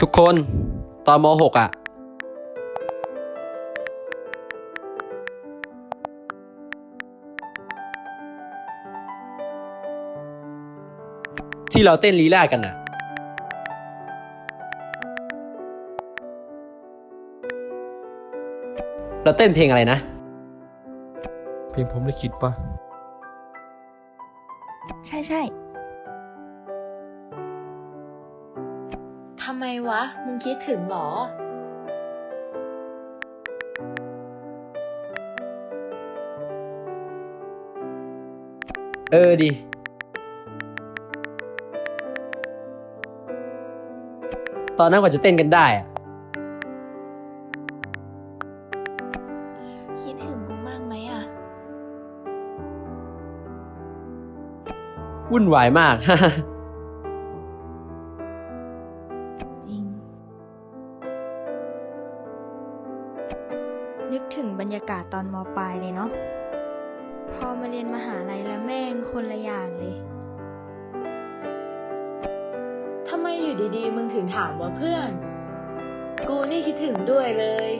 ทุกคนตอนม .6 อะ ที่เราเต้นลีลาดกันอะ เราเต้นเพลงอะไรนะ เพลงผมลิขิตปะใช่ใช่ทำไมวะ มึงคิดถึงเหรอเออดีตอนนั้นกว่าจะเต้นกันได้อะคิดถึงกูมากไหมอะ วุ่นวายมาก อนมปลายเลยเนาะ พอมาเรียนมหาลัยแล้วแม่งคนละอย่างเลยทำไมอยู่ดีๆ มึงถึงถามว่าเพื่อน กูนี่คิดถึงด้วยเลย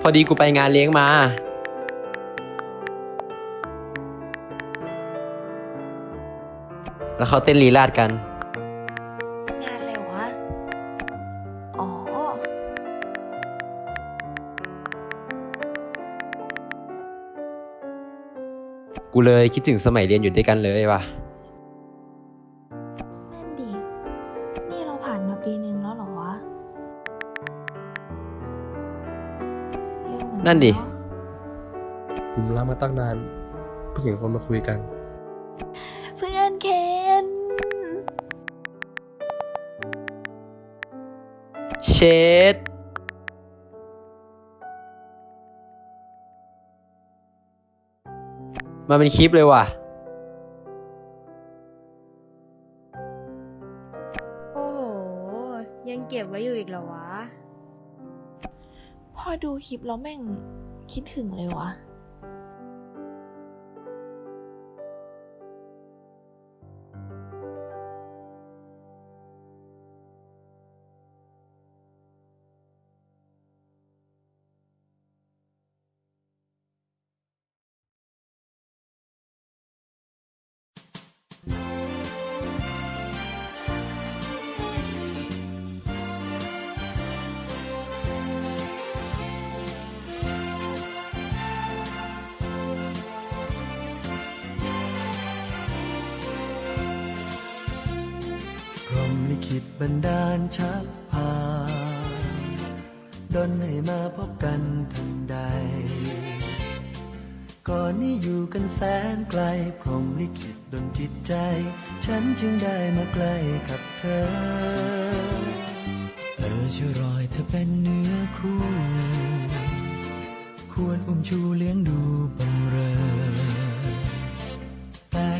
พอดีกูไปงานเลี้ยงมา แล้วเขาเต้นลีลาดกัน กูเลยคิดถึงสมัยเรียนอยู่ด้วยกันเลยว่ะ นั่นดิ นี่เราผ่านมาปีนึงแล้วเหรอวะเร็วเหมือกันั่นดิ เอะผมรักมาตั้งนานเพิ่งเห็นคนมาคุยกัน เพื่อนเคนเชด มาเป็นคลิปเลยว่ะ โอ้โห ยังเก็บไว้อยู่อีกเหรอวะ พอดูคลิปแล้วแม่งคิดถึงเลยวะ ขิตบันดาลชักพาดนให้มาพบกันทันใด ก่อนนี้อยู่กันแสนไกลพรมลิขิตดนจิตใจ ฉันจึงได้มาใกล้กับเธอเออช่วยรอยเธอเป็นเนื้อคู่ ควรอุ้มชูเลี้ยงดูบังเร่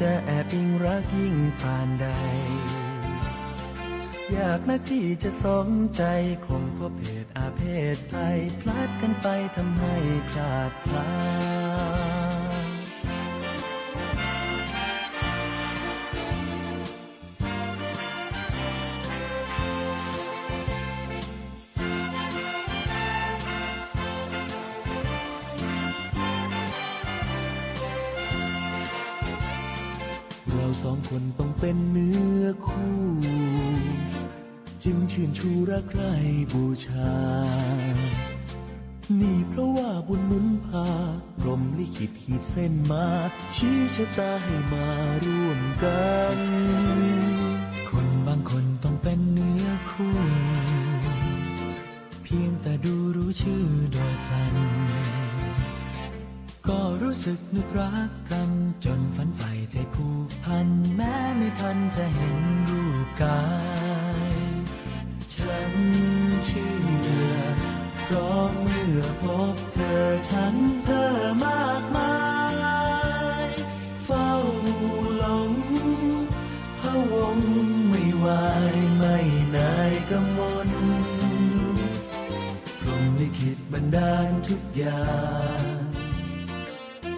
จะแอบอิงรักยิ่งผ่านใด อยากนักที่จะสมใจคงพบเพศอาเพศภัยพลาดกันไปทำให้พลาดพลาด เราสองคนต้องเป็นเนื้อคู่ จึงชื่นชูรักใครบูชา นี่เพราะว่าบุญหนุนพาพรมลิขิตขีดเส้นมา ชี้ชะตาให้มาร่วมกัน คนบางคนต้องเป็นเนื้อคู่ เพียงแต่ดูรู้ชื่อโดยพลัน ก็รู้สึกนึกรักกัน จนฝันใฝ่ใจผูกพัน แม้ไม่ทันจะเห็นรูปกาย ฉันเชื่อเพราะเมื่อพบเธอฉันเธอมากมาย เฝ้าหลงพะวงไม่ไหวไม่นายกำมลพรมลิขิตบันดาลทุกอย่าง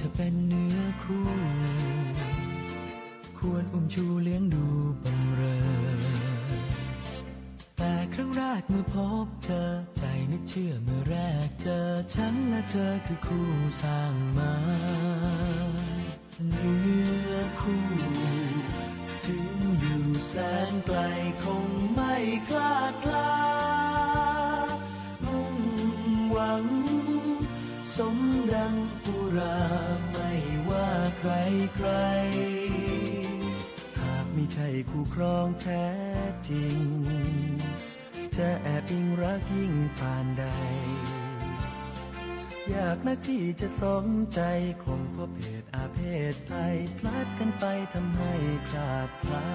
เธอเป็นเนื้อคู่ ควรอุ้มชูเลี้ยงดูบำเรอ แต่ครั้งแรกเมื่อพบเธอใจนึกเชื่อเมื่อแรกเจอฉันและเธอคือคู่สร้างมาเนื้อคู่ถึงอยู่แสนไกลคงไม่คลาดคลา ใคร หากไม่ใช่คู่ครองแท้จริง จะแอบอิงรักยิ่งปานใด อยากนักที่จะสมใจคงเพราะเพศอาเพศภัยพลาดกันไปทำให้พลาดพลา